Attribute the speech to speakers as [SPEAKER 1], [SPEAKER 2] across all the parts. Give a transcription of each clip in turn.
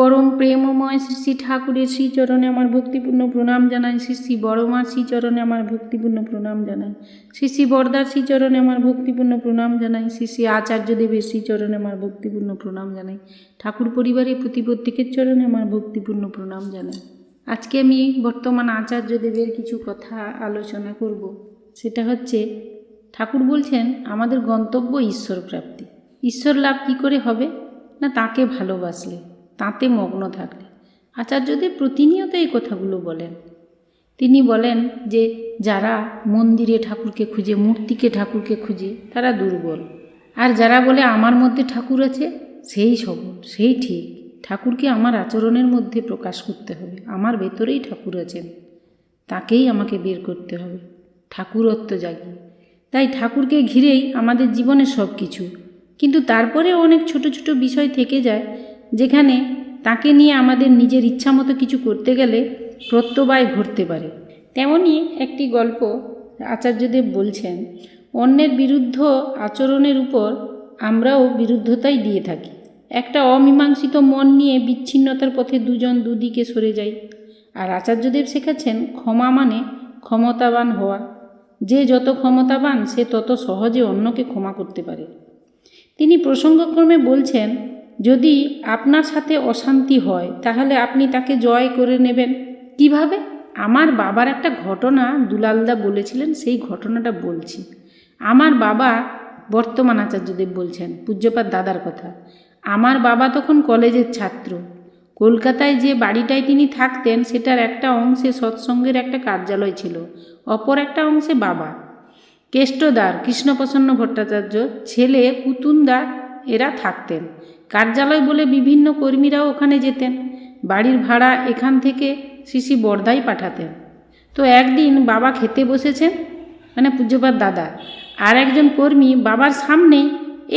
[SPEAKER 1] পরম প্রেমময় শ্রী শ্রী ঠাকুরের শ্রীচরণে আমার ভক্তিপূর্ণ প্রণাম জানাই। শ্রী শ্রী বড়মার শ্রীচরণে আমার ভক্তিপূর্ণ প্রণাম জানাই। শ্রী শ্রী বরদার শ্রীচরণে আমার ভক্তিপূর্ণ প্রণাম জানাই। শ্রী শ্রী আচার্যদেবের শ্রীচরণে আমার ভক্তিপূর্ণ প্রণাম জানাই। ঠাকুর পরিবারের প্রতি প্রত্যেকের চরণে আমার ভক্তিপূর্ণ প্রণাম জানাই। আজকে আমি বর্তমান আচার্যদেবের কিছু কথা আলোচনা করব। সেটা হচ্ছে, ঠাকুর বলছেন, আমাদের গন্তব্য ঈশ্বর প্রাপ্তি। ঈশ্বর লাভ কী করে হবে? না তাকে ভালোবাসলে? তাতে মগ্ন থাকলে। আচার্যদেব প্রতিনিয়ত এই কথাগুলো বলেন। তিনি বলেন যে, যারা মন্দিরে ঠাকুরকে খুঁজে, মূর্তিকে ঠাকুরকে খুঁজে, তারা দুর্বল। আর যারা বলে, আমার মধ্যে ঠাকুর আছে, সেই সবল সেই ঠিক। ঠাকুরকে আমার আচরণের মধ্যে প্রকাশ করতে হবে। আমার ভেতরেই ঠাকুর আছেন। তাকেই আমাকে বের করতে হবে। ঠাকুরত্ব জাগিয়ে তাই ঠাকুরকে ঘিরেই আমাদের জীবনের সব কিছু কিন্তু তারপরে অনেক ছোট ছোট বিষয় থেকে যায়। যেখানে তাকে নিয়ে আমাদের নিজের ইচ্ছা মতো কিছু করতে গেলে প্রত্যবায় ঘটতে পারে। তেমনই একটি গল্প আচার্যদেব বলছেন, অন্যের বিরুদ্ধ আচরণের উপর আমরাও বিরুদ্ধতাই দিয়ে থাকি। একটা অমীমাংসিত মন নিয়ে বিচ্ছিন্নতার পথে দুজন দুদিকে সরে যাই। আর আচার্যদেব শেখাচ্ছেন, ক্ষমা মানে ক্ষমতাবান হওয়া। যে যত ক্ষমতাবান, সে তত সহজে অন্যকে ক্ষমা করতে পারে। তিনি প্রসঙ্গক্রমে বলছেন যদি আপনার সাথে অশান্তি হয়, তাহলে আপনি তাকে জয় করে নেবেন। কীভাবে? আমার বাবার একটা ঘটনা দুলালদা বলেছিলেন, সেই ঘটনাটা বলছি। আমার বাবা বর্তমান আচার্যদেব বলছেন পূজ্যপাত দাদার কথা। আমার বাবা তখন কলেজের ছাত্র। কলকাতায় যে বাড়িটায় তিনি থাকতেন, সেটার একটা অংশে সৎসঙ্গের একটা কার্যালয় ছিল, অপর একটা অংশে বাবা। কেষ্টদার কৃষ্ণপ্রসন্ন ভট্টাচার্য, ছেলে কুতুন্দা এরা থাকতেন। কার্যালয় বলে বিভিন্ন কর্মীরাও ওখানে যেতেন। বাড়ির ভাড়া এখান থেকে শিশি বর্দাই পাঠাতেন। তো একদিন বাবা খেতে বসেছেন মানে পূজ্যপাত দাদা, আর একজন কর্মী বাবার সামনেই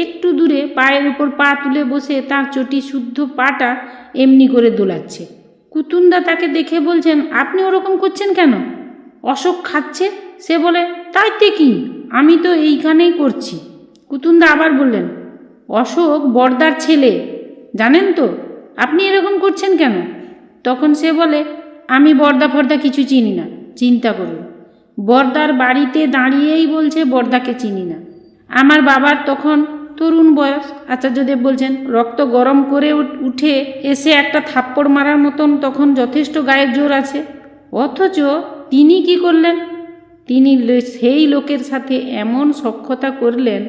[SPEAKER 1] একটু দূরে পায়ের উপর পা তুলে বসে তার চটি শুদ্ধ পাটা এমনি করে দোলাচ্ছে। কুতুন্দা তাকে দেখে বলছেন, আপনি ওরকম করছেন কেন? অশোক খাচ্ছে? সে বলে, তাইতে কি? আমি তো এইখানেই করছি। কুতুন্দা আবার বললেন অশোক বর্দার ছেলে। জানেন তো, আপনি এরকম করছেন কেন? তখন সে বলে, আমি বর্দা ফর্দা কিছু চিনি না, চিন্তা করুন। বর্দার বাড়িতে দাঁড়িয়েই বলছে বর্দাকে চিনি না। আমার বাবার তখন তরুণ বয়স। আচার্যদেব বলছেন, রক্ত গরম করে উঠে এসে একটা থাপ্পড় মারার মতন তখন যথেষ্ট গায়ের জোর আছে। অথচ তিনি কি করলেন? তিনি সেই লোকের সাথে এমন সক্ষতা করলেন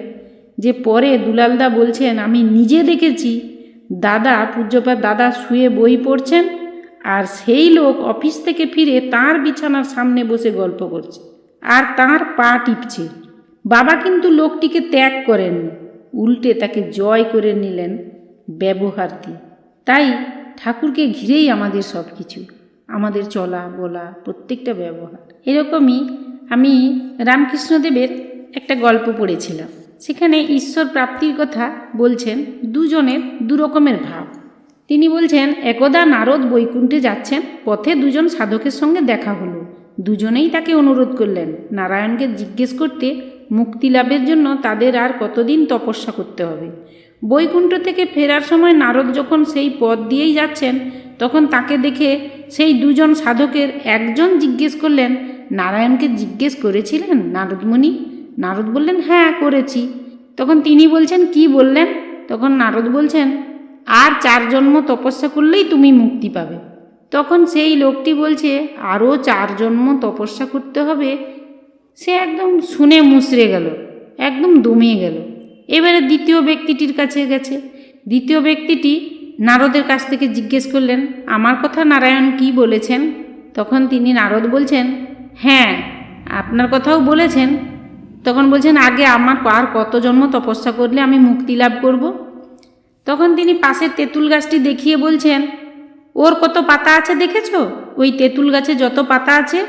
[SPEAKER 1] যে পরে দুলালদা বলছেন, আমি নিজে দেখেছি। দাদা, পূজ্যপাত দাদা শুয়ে বই পড়ছেন আর সেই লোক অফিস থেকে ফিরে তার বিছানার সামনে বসে গল্প করছে আর তার পা টিপছে। বাবা কিন্তু লোকটিকে ত্যাগ করেননি, উল্টে তাকে জয় করে নিলেন ব্যবহার দিয়ে তাই ঠাকুরকে ঘিরেই আমাদের সব কিছু আমাদের চলা বলা প্রত্যেকটা ব্যবহার। এরকমই আমি রামকৃষ্ণদেবের একটা গল্প পড়েছিলাম। সেখানে ঈশ্বর প্রাপ্তির কথা বলছেন দুজনের দু রকমের ভাব। তিনি বলছেন, একদা নারদ বৈকুণ্ঠে যাচ্ছেন, পথে দুজন সাধকের সঙ্গে দেখা হলো। দুজনেই তাকে অনুরোধ করলেন। নারায়ণকে জিজ্ঞেস করতে মুক্তি লাভের জন্য তাদের আর কতদিন তপস্যা করতে হবে। বৈকুণ্ঠ থেকে ফেরার সময় নারদ যখন সেই পথ দিয়েই যাচ্ছেন, তখন তাকে দেখে সেই দুজন সাধকের একজন জিজ্ঞেস করলেন, নারায়ণকে জিজ্ঞেস করেছিলেন নারদমণি? নারদ বললেন হ্যাঁ করেছি। তখন তিনি বলছেন, কি বললেন? তখন নারদ বলছেন, আর চার জন্ম তপস্যা করলেই তুমি মুক্তি পাবে। তখন সেই লোকটি বলছে, আরও চার জন্ম তপস্যা করতে হবে? সে একদম শুনে মুচড়ে গেল, একদম দমে গেল। এবারে দ্বিতীয় ব্যক্তিটির কাছে গেছে। দ্বিতীয় ব্যক্তিটি নারদের কাছ থেকে জিজ্ঞেস করলেন, আমার কথা নারায়ণ কি বলেছেন? তখন তিনি নারদ বলছেন হ্যাঁ আপনার কথাও বলেছেন। তখন বলছেন, আগে আমার আর কত জন্ম তপস্যা করলে আমি মুক্তি লাভ করব? তখন তিনি পাশের তেঁতুল গাছটি দেখিয়ে বলছেন, ওর কত পাতা আছে দেখেছ? ওই তেঁতুল গাছে যত পাতা আছে,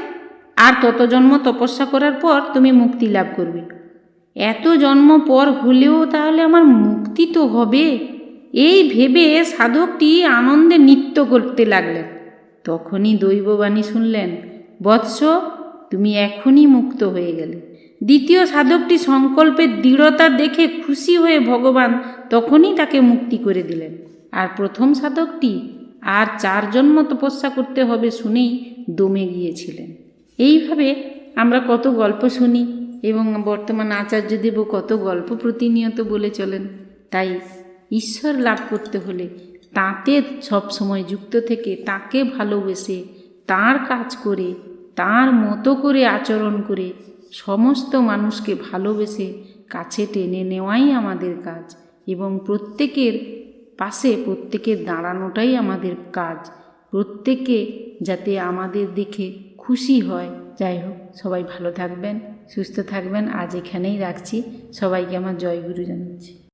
[SPEAKER 1] আর তত জন্ম তপস্যা করার পর তুমি মুক্তি লাভ করবে। এত জন্ম পর হলেও তাহলে আমার মুক্তি তো হবে। এই ভেবে সাধকটি আনন্দে নৃত্য করতে লাগলেন। তখনই দৈববাণী শুনলেন, বৎস, তুমি এখনই মুক্ত হয়ে গেলে। দ্বিতীয় সাধকটি সংকল্পের দৃঢ়তা দেখে খুশি হয়ে ভগবান তখনই তাকে মুক্তি করে দিলেন। আর প্রথম সাধকটি আর চার জন্ম তপস্যা করতে হবে শুনেই দমে গিয়েছিলেন। এইভাবে আমরা কত গল্প শুনি এবং বর্তমান আচার্যদেবও কত গল্প প্রতিনিয়ত বলে চলেন। তাই ঈশ্বর লাভ করতে হলে তাঁতে সবসময় যুক্ত থেকে তাকে ভালোবেসে তার কাজ করে, তার মতো করে আচরণ করে সমস্ত মানুষকে ভালোবেসে কাছে টেনে নেওয়াই আমাদের কাজ এবং প্রত্যেকের পাশে প্রত্যেকের দাঁড়ানোটাই আমাদের কাজ। প্রত্যেকে যাতে আমাদের দেখে খুশি হয়। যাই হোক, সবাই ভালো থাকবেন, সুস্থ থাকবেন। আজ এখানেই রাখছি। সবাইকে আমার জয়গুরু জানাচ্ছি।